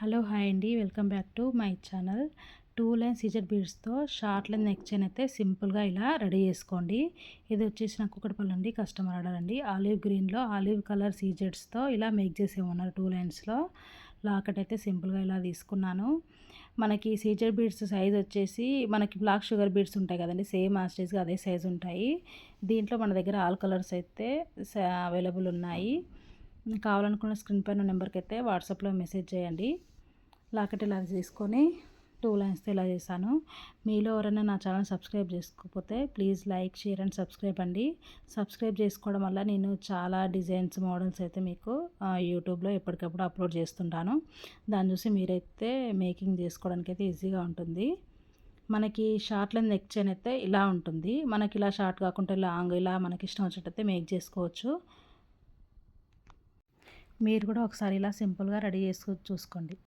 Hello hi అండి. Welcome back to my channel. Two line scissor బీడ్స్తో short line neck chain అయితే సింపుల్గా ఇలా రెడీ చేసుకోండి. ఇది వచ్చేసి నాకు ఒకటిపల్లి అండి కస్టమర్ ఆర్డర్ అండి. ఆలివ్ గ్రీన్లో ఆలివ్ కలర్ సీజెడ్స్తో ఇలా మేక్ చేసేమన్నారు టూ లైన్స్లో లాకెట్ అయితే సింపుల్గా ఇలా తీసుకున్నాను. మనకి సీజర్ బీడ్స్ సైజ్ వచ్చేసి మనకి బ్లాక్ షుగర్ బీడ్స్ ఉంటాయి కదండి సేమ్ ఆస్టేజ్గా అదే సైజ్ ఉంటాయి. దీంట్లో మన దగ్గర ఆల్ కలర్స్ అయితే అవైలబుల్ ఉన్నాయి. కావాలనుకున్న స్క్రీన్ పైన నెంబర్కి అయితే వాట్సాప్లో మెసేజ్ చేయండి. లాకెట్ ఇలా తీసుకొని టూ లైన్స్తో ఇలా చేశాను. మీలో ఎవరైనా నా ఛానల్ సబ్స్క్రైబ్ చేసుకోకపోతే please like share and subscribe అండి. సబ్స్క్రైబ్ చేసుకోవడం వల్ల నేను చాలా డిజైన్స్ మోడల్స్ అయితే మీకు యూట్యూబ్లో ఎప్పటికప్పుడు అప్లోడ్ చేస్తుంటాను. దాన్ని చూసి మీరైతే మేకింగ్ చేసుకోవడానికి అయితే ఈజీగా ఉంటుంది. మనకి షార్ట్ లెంత్ నెక్ చైన్ అయితే ఇలా ఉంటుంది. మనకి ఇలా షార్ట్ కాకుండా లాంగ్ ఇలా మనకి ఇష్టం వచ్చినట్టయితే మేక్ చేసుకోవచ్చు. మీరు కూడా ఒకసారి ఇలా సింపుల్గా రెడీ చేసుకో చూసుకోండి.